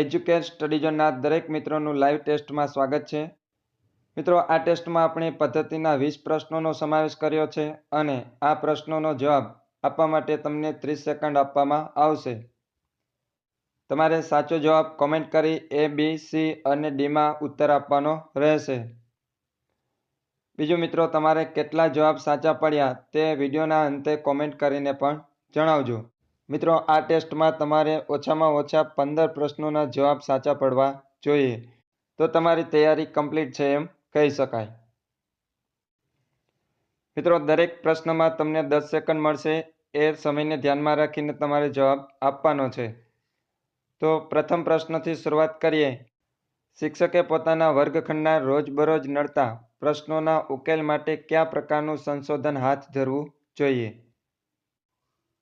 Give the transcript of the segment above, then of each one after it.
Educate સ્ટડીઝોના દરેક મિત્રોનું live ટેસ્ટમાં સ્વાગત છે. મિત્રો, આ ટેસ્ટમાં આપણે પદ્ધતિના વીસ પ્રશ્નોનો સમાવેશ કર્યો છે અને આ પ્રશ્નોનો જવાબ આપવા માટે તમને ત્રીસ સેકન્ડ આપવામાં આવશે. તમારે સાચો જવાબ કોમેન્ટ કરી એ બી સી અને ડીમાં ઉત્તર આપવાનો રહેશે. બીજું મિત્રો, તમારે કેટલા જવાબ સાચા પડ્યા તે વિડીયોના અંતે કોમેન્ટ કરીને પણ જણાવજો. મિત્રો, આ ટેસ્ટમાં તમારે ઓછામાં ઓછા પંદર પ્રશ્નોના જવાબ સાચા પડવા જોઈએ. તો તમારી તૈયારી કમ્પ્લીટ છે એમ કહી શકાય. મિત્રો, દરેક પ્રશ્નમાં તમને દસ સેકન્ડ મળશે. એ સમયને ધ્યાનમાં રાખીને તમારે જવાબ આપવાનો છે. તો પ્રથમ પ્રશ્નથી શરૂઆત કરીએ. શિક્ષકે પોતાના વર્ગખંડના રોજબરોજ નડતા પ્રશ્નોના ઉકેલ માટે કયા પ્રકારનું સંશોધન હાથ ધરવું જોઈએ?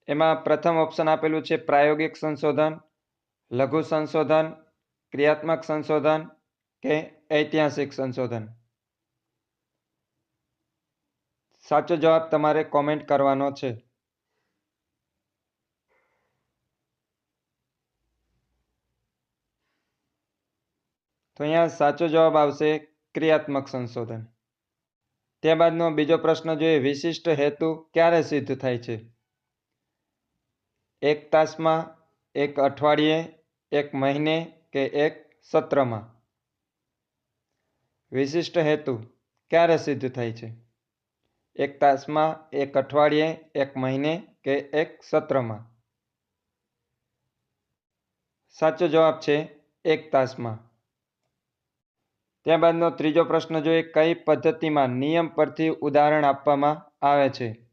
એમાં પ્રથમ ઓપ્શન આપેલું છે પ્રાયોગિક સંશોધન, લઘુ સંશોધન, ક્રિયાત્મક સંશોધન કે ઐતિહાસિક સંશોધન. સાચો જવાબ તમારે કોમેન્ટ કરવાનો છે. તો અહીંયા સાચો જવાબ આવશે ક્રિયાત્મક સંશોધન. ત્યારબાદનો બીજો પ્રશ્ન જોઈએ, વિશિષ્ટ હેતુ ક્યારે સિદ્ધ થાય છે? એક તાસમાં, એક અઠવાડિયે, એક મહિને કે એક સત્રમાં? વિશિષ્ટ હેતુ ક્યારે સિદ્ધ થાય છે? એક તાસમાં, એક અઠવાડિયે, એક મહિને કે એક સત્રમાં? સાચો જવાબ છે એક તાસમાં. ત્યારબાદનો ત્રીજો પ્રશ્ન જોઈએ કઈ પદ્ધતિમાં નિયમ પરથી ઉદાહરણ આપવામાં આવે છે?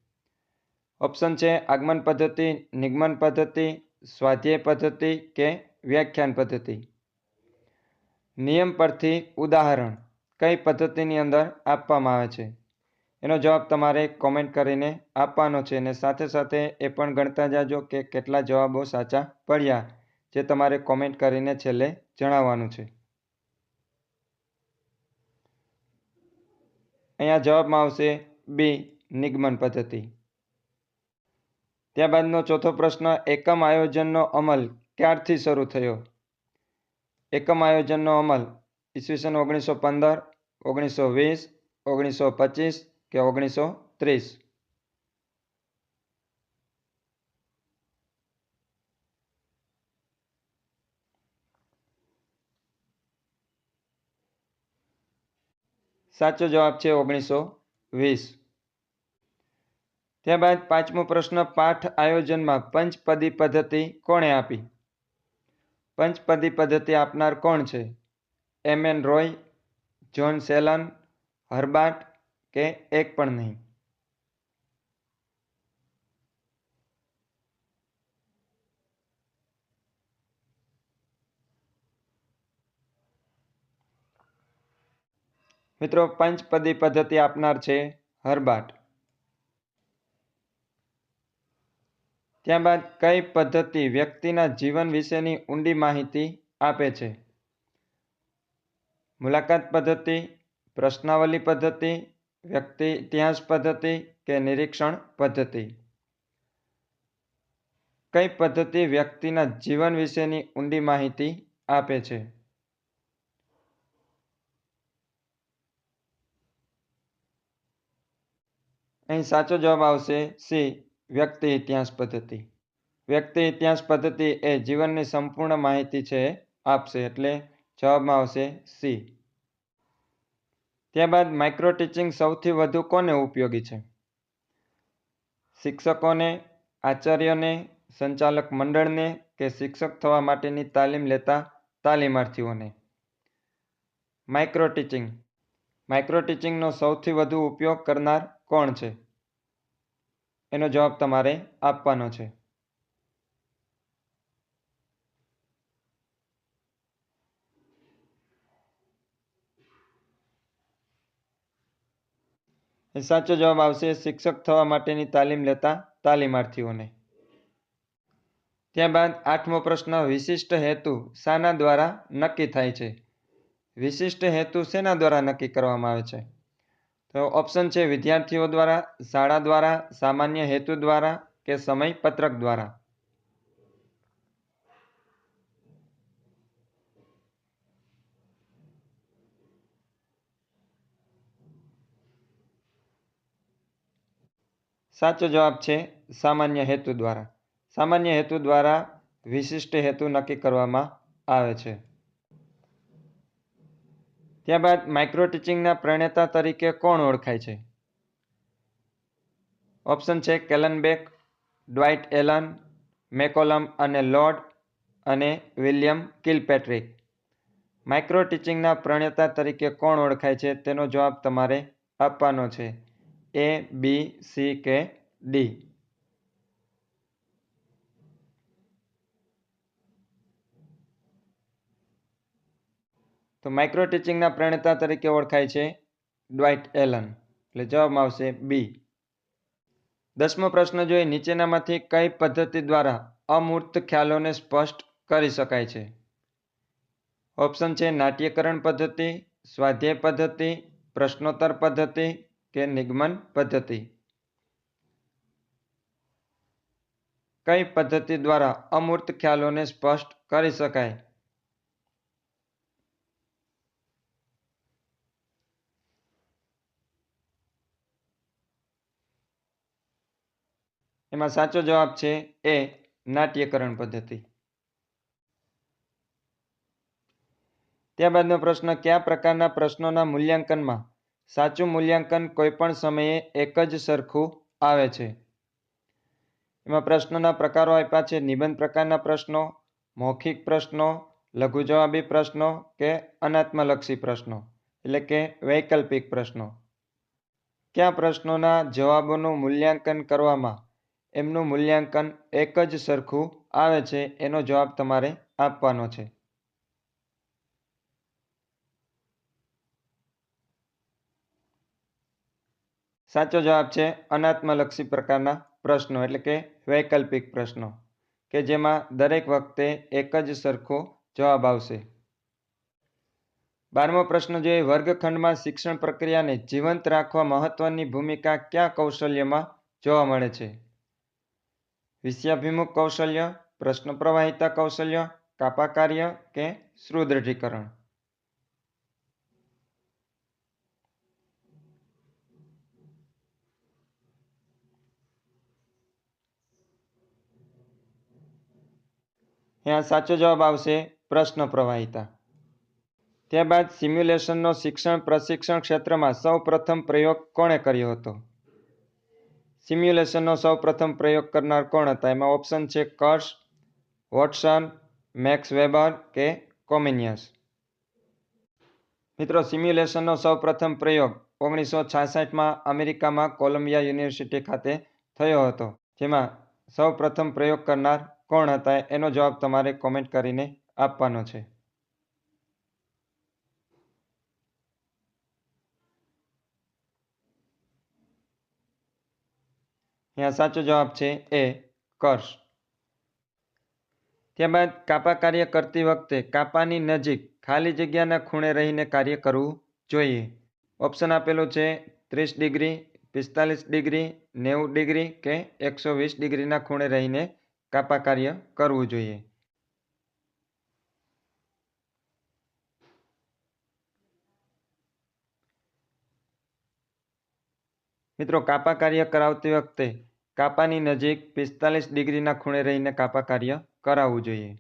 ઓપ્શન છે આગમન પદ્ધતિ, નિગમન પદ્ધતિ, સ્વાધ્યાય પદ્ધતિ કે વ્યાખ્યાન પદ્ધતિ. નિયમ પરથી ઉદાહરણ કઈ પદ્ધતિની અંદર આપવામાં આવે છે? એનો જવાબ તમારે કોમેન્ટ કરીને આપવાનો છે અને સાથે સાથે એ પણ ગણતા જાજો કે કેટલા જવાબો સાચા પડ્યા જે તમારે કોમેન્ટ કરીને છેલ્લે જણાવવાનું છે. અહીંયા જવાબમાં આવશે બી, નિગમન પદ્ધતિ. ત્યારબાદનો ચોથો પ્રશ્ન, એકમ આયોજનનો અમલ ક્યારથી શરૂ થયો? એકમ આયોજનનો અમલ ઈસવીસન ઓગણીસો પંદર, ઓગણીસો વીસ, ઓગણીસો પચીસ કે ઓગણીસો ત્રીસ? સાચો જવાબ છે ઓગણીસો વીસ. ત્યારબાદ પાંચમો પ્રશ્ન પાઠ આયોજનમાં પંચપદી પદ્ધતિ કોણે આપી? પંચપદી પદ્ધતિ આપનાર કોણ છે? એમ એન રોય, જોન સેલન હરબાટ કે એક પણ નહીં? મિત્રો પંચપદી પદ્ધતિ આપનાર છે હર્બાટ ત્યારબાદ કઈ પદ્ધતિ વ્યક્તિના જીવન વિશેની ઊંડી માહિતી આપે છે? મુલાકાત પદ્ધતિ, પ્રશ્નાવલી પદ્ધતિ, વ્યક્તિ ઇતિહાસ પદ્ધતિ કે નિરીક્ષણ પદ્ધતિ? કઈ પદ્ધતિ વ્યક્તિના જીવન વિશેની ઊંડી માહિતી આપે છે? અહીં સાચો જવાબ આવશે સી વ્યક્તિ ઇતિહાસ પદ્ધતિ. વ્યક્તિ ઇતિહાસ પદ્ધતિ એ જીવનની સંપૂર્ણ માહિતી છે, આપશે એટલે જવાબમાં આવશે સી. ત્યારબાદ માઇક્રો ટીચિંગ સૌથી વધુ કોને ઉપયોગી છે? શિક્ષકોને, આચાર્યને, સંચાલક મંડળને કે શિક્ષક થવા માટેની તાલીમ લેતા તાલીમાર્થીઓને? માઇક્રો ટીચિંગ માઇક્રો ટીચિંગનો સૌથી વધુ ઉપયોગ કરનાર કોણ છે? એનો જવાબ તમારે આપવાનો છે. સાચો જવાબ આવશે, શિક્ષક થવા માટેની તાલીમ લેતા તાલીમાર્થીઓને. ત્યારબાદ આઠમો પ્રશ્ન, વિશિષ્ટ હેતુ શાના દ્વારા નક્કી થાય છે. વિશિષ્ટ હેતુ શેના દ્વારા નક્કી કરવામાં આવે છે? તો ઓપ્શન છે વિદ્યાર્થીઓ દ્વારા, શાળા દ્વારા, સામાન્ય હેતુ દ્વારા કે સમય પત્રક દ્વારા? સાચો જવાબ છે સામાન્ય હેતુ દ્વારા. સામાન્ય હેતુ દ્વારા વિશિષ્ટ હેતુ નક્કી કરવામાં આવે છે. ત્યારબાદ માઇક્રો ટીચિંગના પ્રણેતા તરીકે કોણ ઓળખાય છે? ઓપ્શન છે કેલનબેક ડ્વાઇટ એલન મેકોલમ અને લોર્ડ અને વિલિયમ કિલપેટ્રિક. માઇક્રો ટીચિંગના પ્રણેતા તરીકે કોણ ઓળખાય છે? તેનો જવાબ તમારે આપવાનો છે. એ બી સી કે ડી તો માઇક્રો ટીચિંગના પ્રણેતા તરીકે ઓળખાય છે ડ્વાઇટ એલન એટલે જવાબમાં આવશે બી દસમો પ્રશ્ન જોઈએ. નીચેનામાંથી કઈ પદ્ધતિ દ્વારા અમૂર્ત ખ્યાલોને સ્પષ્ટ કરી શકાય છે? ઓપ્શન છે નાટ્યકરણ પદ્ધતિ, સ્વાધ્યાય પદ્ધતિ, પ્રશ્નોત્તર પદ્ધતિ કે નિગમન પદ્ધતિ. કઈ પદ્ધતિ દ્વારા અમૂર્ત ખ્યાલોને સ્પષ્ટ કરી શકાય? એમાં સાચો જવાબ છે એ નાટ્યકરણ પદ્ધતિ. ત્યારબાદનો પ્રશ્ન, કયા પ્રકારના પ્રશ્નોના મૂલ્યાંકનમાં સાચું મૂલ્યાંકન કોઈપણ સમયે એક જ સરખું આવે છે? એમાં પ્રશ્નોના પ્રકારો આપ્યા છે. નિબંધ પ્રકારના પ્રશ્નો, મૌખિક પ્રશ્નો લઘુ જવાબી પ્રશ્નો કે અનાત્મલક્ષી પ્રશ્નો, એટલે કે વૈકલ્પિક પ્રશ્નો. કયા પ્રશ્નોના જવાબોનું મૂલ્યાંકન કરવામાં એમનું મૂલ્યાંકન એક જ સરખું આવે છે એનો જવાબ તમારે આપવાનો છે. સાચો જવાબ છે અનાત્મલક્ષી પ્રકારના પ્રશ્નો, એટલે કે વૈકલ્પિક પ્રશ્નો, કે જેમાં દરેક વખતે એક જ સરખો જવાબ આવશે. બારમો પ્રશ્ન જોઈએ વર્ગખંડમાં શિક્ષણ પ્રક્રિયાને જીવંત રાખવા મહત્વની ભૂમિકા કયા કૌશલ્યમાં જોવા મળે છે? વિષયાભિમુખ કૌશલ્ય પ્રશ્ન પ્રવાહિતા કૌશલ્ય કાપા કાર્ય કે સુદૃઢીકરણ? અહીંયા સાચો જવાબ આવશે પ્રશ્ન પ્રવાહિતા ત્યારબાદ સિમ્યુલેશનનો શિક્ષણ પ્રશિક્ષણ ક્ષેત્રમાં સૌ પ્રથમ પ્રયોગ કોણે કર્યો હતો? સિમ્યુલેશનનો સૌ પ્રથમ પ્રયોગ કરનાર કોણ હતા? એમાં ઓપ્શન છે કર્સ વોટસન, મેક્સ વેબર કે કોમિનિયસ. મિત્રો, સિમ્યુલેશનનો સૌ પ્રથમ પ્રયોગ ઓગણીસો છાસઠમાં અમેરિકામાં કોલંબિયા યુનિવર્સિટી ખાતે થયો હતો. જેમાં સૌ પ્રથમ પ્રયોગ કરનાર કોણ હતા? એનો જવાબ તમારે કોમેન્ટ કરીને આપવાનો છે. અહીંયા સાચો જવાબ છે એ કર્સ ત્યારબાદ કાપા કાર્ય કરતી વખતે કાપાની નજીક ખાલી જગ્યાના ખૂણે રહીને કાર્ય કરવું જોઈએ. ઓપ્શન આપેલું છે ત્રીસ ડિગ્રી, પિસ્તાલીસ ડિગ્રી, નેવું ડિગ્રી કે એકસો વીસ ડિગ્રીના ખૂણે રહીને કાપા કાર્ય કરવું જોઈએ. મિત્રો, કાપા કાર્ય કરાવતી વખતે કાપાની નજીક પિસ્તાલીસ ડિગ્રીના ખૂણે રહીને કાપા કાર્ય કરાવવું જોઈએ.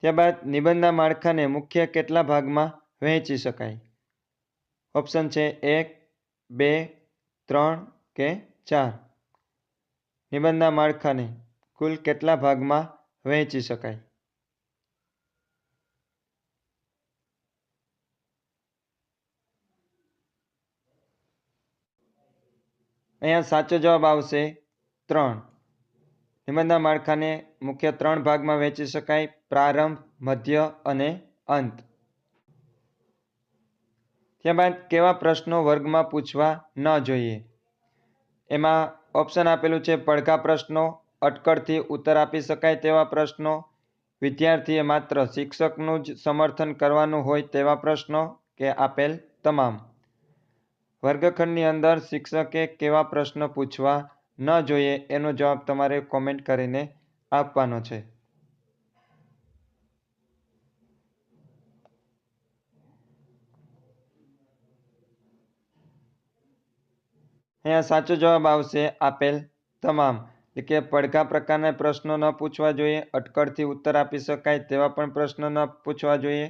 ત્યારબાદ નિબંધના માળખાને મુખ્ય કેટલા ભાગમાં વહેંચી શકાય? ઓપ્શન છે એક, બે, ત્રણ કે ચાર. નિબંધના માળખાને કુલ કેટલા ભાગમાં વહેંચી શકાય? અહીંયા સાચો જવાબ આવશે ત્રણ. નિબંધના માળખાને મુખ્ય ત્રણ ભાગમાં વહેંચી શકાય. પ્રારંભ, મધ્ય અને અંત. ત્યારબાદ કેવા પ્રશ્નો વર્ગમાં પૂછવા ન જોઈએ? એમાં ઓપ્શન આપેલું છે પડઘા પ્રશ્નો, અટકળથી ઉત્તર આપી શકાય તેવા પ્રશ્નો, વિદ્યાર્થીએ માત્ર શિક્ષકનું જ સમર્થન કરવાનું હોય તેવા પ્રશ્નો કે આપેલ તમામ? વર્ગખંડની અંદર શિક્ષકે કેવા પ્રશ્ન પૂછવા ન જોઈએ એનો જવાબ તમારે કોમેન્ટ કરીને આપવાનો છે. અહીંયા સાચો જવાબ આવશે આપેલ તમામ. એટલે કે પડઘા પ્રકારના પ્રશ્નો ન પૂછવા જોઈએ, અટકળથી ઉત્તર આપી શકાય તેવા પણ પ્રશ્નો ન પૂછવા જોઈએ.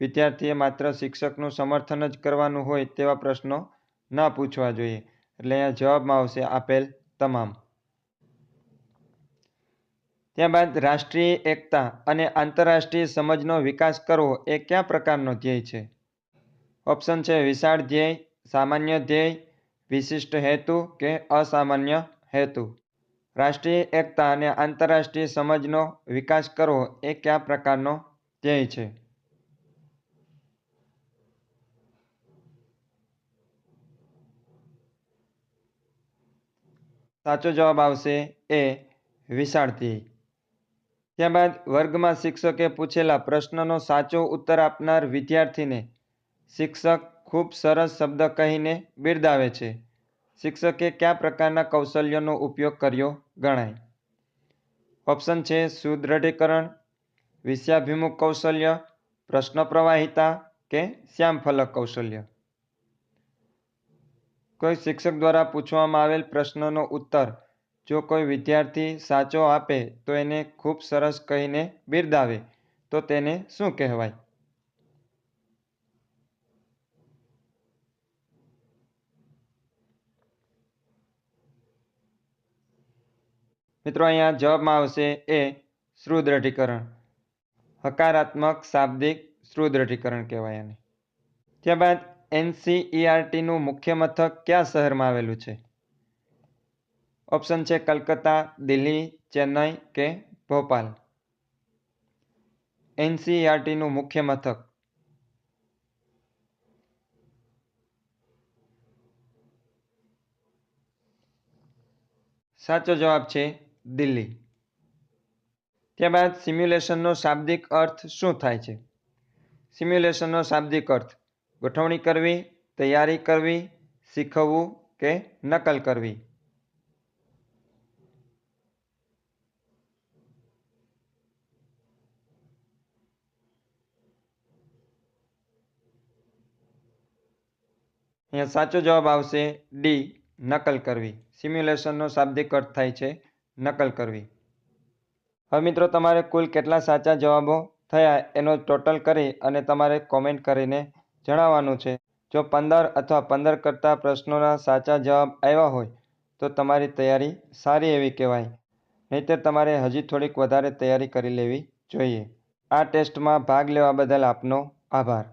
વિદ્યાર્થીએ માત્ર શિક્ષકનું સમર્થન જ કરવાનું હોય તેવા પ્રશ્નો ન પૂછવા જોઈએ. એટલે અહીંયા જવાબમાં આવશે આપેલ તમામ. ત્યારબાદ રાષ્ટ્રીય એકતા અને આંતરરાષ્ટ્રીય સમજનો વિકાસ કરવો એ કયા પ્રકારનો ધ્યેય છે? ઓપ્શન છે વિશાળ ધ્યેય, સામાન્ય ધ્યેય, વિશિષ્ટ હેતુ કે અસામાન્ય હેતુ. રાષ્ટ્રીય એકતા અને આંતરરાષ્ટ્રીય સમજનો વિકાસ કરવો એ કયા પ્રકારનો ધ્યેય છે? સાચો જવાબ આવશે એ વિશાળથી. ત્યારબાદ વર્ગમાં શિક્ષકે પૂછેલા પ્રશ્નનો સાચો ઉત્તર આપનાર વિદ્યાર્થીને શિક્ષક ખૂબ સરસ શબ્દ કહીને બિરદાવે છે. શિક્ષકે કયા પ્રકારના કૌશલ્યનો ઉપયોગ કર્યો ગણાય? ઓપ્શન છે સુદૃઢીકરણ, વિષયાભિમુખ કૌશલ્ય પ્રશ્ન પ્રવાહિતા કે શ્યામફલક કૌશલ્ય. કોઈ શિક્ષક દ્વારા પૂછવામાં આવેલ પ્રશ્નનો ઉત્તર જો કોઈ વિદ્યાર્થી સાચો આપે, તો એને ખૂબ સરસ કહીને બિરદાવે. તો તેને શું કહેવાય? મિત્રો, અહીંયા જવાબમાં આવશે એ સુદૃઢીકરણ હકારાત્મક શાબ્દિક સુદૃઢીકરણ કહેવાય આને ત્યારબાદ એનસીઈઆરટીનું મુખ્ય મથક કયા શહેરમાં આવેલું છે? ઓપ્શન છે કલકત્તા, દિલ્હી, ચેન્નઈ કે ભોપાલ? એનસીઈઆરટીનું મુખ્ય મથક. સાચો જવાબ છે દિલ્હી. ત્યારબાદ સિમ્યુલેશનનો શાબ્દિક અર્થ શું થાય છે? સિમ્યુલેશનનો શાબ્દિક અર્થ ગોઠવણી કરવી, તૈયારી કરવી, શીખવવું કે નકલ કરવી? અહીંયા સાચો જવાબ આવશે ડી નકલ કરવી. સિમ્યુલેશનનો શાબ્દિક અર્થ થાય છે નકલ કરવી. હવે મિત્રો, તમારે કુલ કેટલા સાચા જવાબો થયા એનો ટોટલ કરી અને તમારે કોમેન્ટ કરીને જણાવવાનું છે. જો પંદર અથવા પંદર કરતાં પ્રશ્નોના સાચા જવાબ આવ્યા હોય, તો તમારી તૈયારી સારી એવી કહેવાય. નહીંતર તમારે હજી થોડીક વધારે તૈયારી કરી લેવી જોઈએ. આ ટેસ્ટમાં ભાગ લેવા બદલ આપનો આભાર.